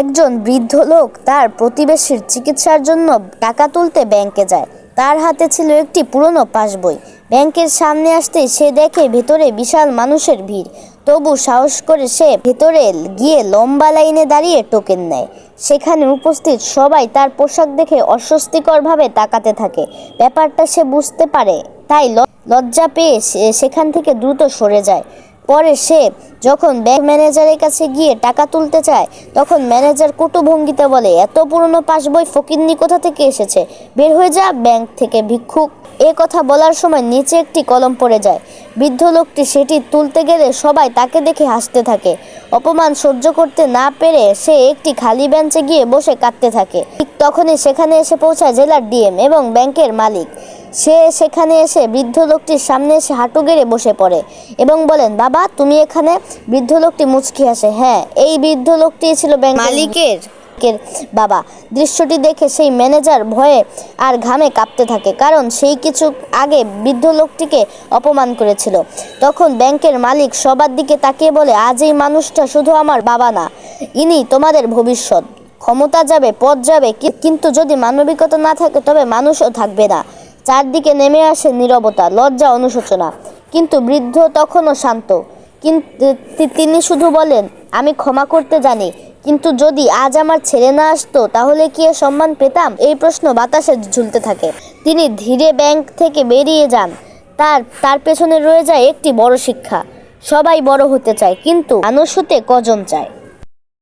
একজন বৃদ্ধ লোক তার প্রতিবেশীর চিকিৎসার জন্য টাকা তুলতে ব্যাংকে যায়। তার হাতে ছিল একটি পুরনো পাসবই। ব্যাংকের সামনে আসতে সে দেখে ভেতরে বিশাল মানুষের ভিড়। তবু সাহস করে সে ভেতরে গিয়ে লম্বা লাইনে দাঁড়িয়ে টোকেন নেয়। সেখানে উপস্থিত সবাই তার পোশাক দেখে অস্বস্তিকরভাবে তাকাতে থাকে। ব্যাপারটা সে বুঝতে পারে, তাই লজ্জা পেয়ে সেখান থেকে দ্রুত সরে যায়। পরে সে যখন ব্যাংক ম্যানেজারের কাছে গিয়ে টাকা তুলতে চায়, তখন ম্যানেজার ভঙ্গিতে বলে, এত পুরনো পাসবই ফকিন্নি কোথা থেকে এসেছে? বের হয়ে যা, ব্যাংক থেকে ভিক্ষুক। এ কথা বলার সময় নিচে একটি কলম পড়ে যায়। বৃদ্ধ লোকটি সেটি তুলতে গেলে সবাই তাকে দেখে হাসতে থাকে। অপমান সহ্য করতে না পেরে সে একটি খালি বেঞ্চে গিয়ে বসে কাঁদতে থাকে। ঠিক তখনই সেখানে এসে পৌঁছায় জেলার ডিএম এবং ব্যাংকের মালিক। সে সেখানে এসে বৃদ্ধ লোকটির সামনে এসে হাঁটু গেড়ে বসে পড়ে এবং বলেন বাবা তুমি এখানে? বৃদ্ধ লোকটি মুচকি আসে হ্যাঁ এই বৃদ্ধ লোকটি ছিল ব্যাংক মালিকের বাবা। দৃশ্যটি দেখে সেই ম্যানেজার ভয়ে আর ঘামে কাঁপতে থাকে কারণ সেই কিছু আগে বৃদ্ধ লোকটিকে অপমান করেছিল। তখন ব্যাংকের মালিক সবার দিকে তাকিয়ে বলে আজ এই মানুষটা শুধু আমার বাবা না ইনি তোমাদের ভবিষ্যৎ। ক্ষমতা যাবে পদ যাবে কিন্তু যদি মানবিকতা না থাকে তবে মানুষও থাকবে না। চারদিকে নেমে আসে নীরবতা, লজ্জা, অনুশোচনা। কিন্তু বৃদ্ধ তখনও শান্ত। কিন্তু তিনি শুধু বলেন, আমি ক্ষমা করতে জানি, কিন্তু যদি আজ আমার ছেলে না আসতো, তাহলে কি সম্মান পেতাম? এই প্রশ্ন বাতাসে ঝুলতে থাকে। তিনি ধীরে ব্যাংক থেকে বেরিয়ে যান। তার তার পেছনে রয়ে যায় একটি বড় শিক্ষা। সবাই বড় হতে চায়, কিন্তু মানুষ হতে কজন চায়?